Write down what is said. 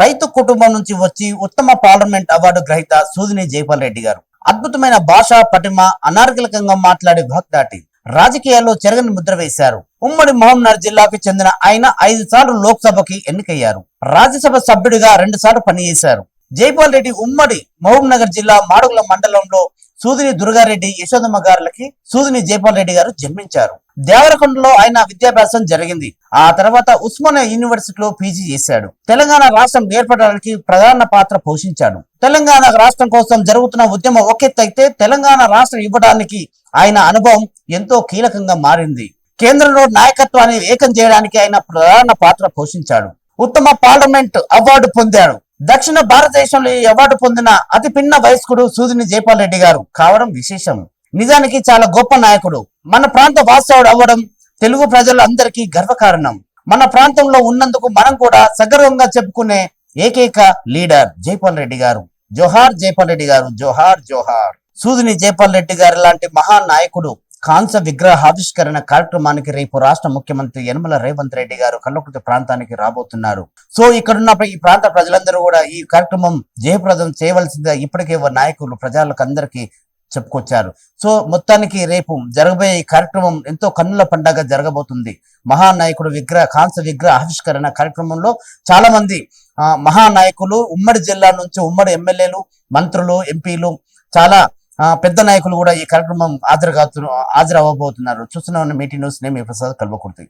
రైతు కుటుంబం నుంచి వచ్చి ఉత్తమ పార్లమెంట్ అవార్డు గ్రహీత సూదిని జైపాల్ రెడ్డి గారు. అద్భుతమైన భాష పటిమ అనార్గలికంగా మాట్లాడే వాగ్దాటి రాజకీయాల్లో చెరగని ముద్ర వేశారు. ఉమ్మడి మహబూబ్నగర్ జిల్లాకు చెందిన ఆయన ఐదు సార్లు లోక్సభకి ఎన్నికయ్యారు. రాజ్యసభ సభ్యుడిగా రెండు సార్లు పనిచేశారు. జైపాల్ రెడ్డి ఉమ్మడి మహబూబ్ నగర్ జిల్లా మాడుగుల మండలంలో సూదిని దుర్గారెడ్డి యశోదమ్మ గారులకి సూదిని జైపాల్ రెడ్డి గారు జన్మించారు. దేవరకొండలో ఆయన విద్యాభ్యాసం జరిగింది. ఆ తర్వాత ఉస్మానియా యూనివర్సిటీలో పీజీ చేశాడు. తెలంగాణ రాష్ట్రం ఏర్పడడానికి ప్రధాన పాత్ర పోషించాడు. తెలంగాణ రాష్ట్రం కోసం జరుగుతున్న ఉద్యమం ఒకెత్తైతే తెలంగాణ రాష్ట్రం ఇవ్వడానికి ఆయన అనుభవం ఎంతో కీలకంగా మారింది. కేంద్రంలో నాయకత్వాన్ని ఏకం చేయడానికి ఆయన ప్రధాన పాత్ర పోషించాడు. ఉత్తమ పార్లమెంట్ అవార్డు పొందాడు. దక్షిణ భారతదేశంలో ఈ అవార్డు పొందిన అతి పిన్న వయస్కుడు సూదిని జైపాల్ రెడ్డి గారు కావడం విశేషం. నిజానికి చాలా గొప్ప నాయకుడు. మన ప్రాంత వాస్తవుడు అవ్వడం తెలుగు ప్రజలందరికీ గర్వకారణం. మన ప్రాంతంలో ఉన్నందుకు మనం కూడా సగర్వంగా చెప్పుకునే ఏకైక లీడర్ జైపాల్ రెడ్డి గారు. జోహార్ జైపాల్ రెడ్డి గారు. జోహార్ జోహార్. సూదిని జైపాల్ రెడ్డి గారు లాంటి మహానాయకుడు కాంస విగ్రహ ఆవిష్కరణ కార్యక్రమానికి రేపు రాష్ట్ర ముఖ్యమంత్రి యనమల రేవంత్ రెడ్డి గారు కల్లకుర్తి ప్రాంతానికి రాబోతున్నారు. సో ఇక్కడున్న ఈ ప్రాంత ప్రజలందరూ కూడా ఈ కార్యక్రమం జయప్రదం చేయవలసిందిగా ఇప్పటికే నాయకులు ప్రజలకు అందరికీ చెప్పుకొచ్చారు. సో మొత్తానికి రేపు జరగబోయే ఈ కార్యక్రమం ఎంతో కన్నుల పండగ జరగబోతుంది. మహానాయకుడు విగ్రహ కాంస విగ్రహ ఆవిష్కరణ కార్యక్రమంలో చాలా మంది మహానాయకులు ఉమ్మడి జిల్లా నుంచి ఉమ్మడి ఎమ్మెల్యేలు మంత్రులు ఎంపీలు చాలా పెద్ద నాయకులు కూడా ఈ కార్యక్రమం హాజరు హాజరు అవ్వబోతున్నారు చూస్తున్న meeting news name Prasad Kalwakurthy.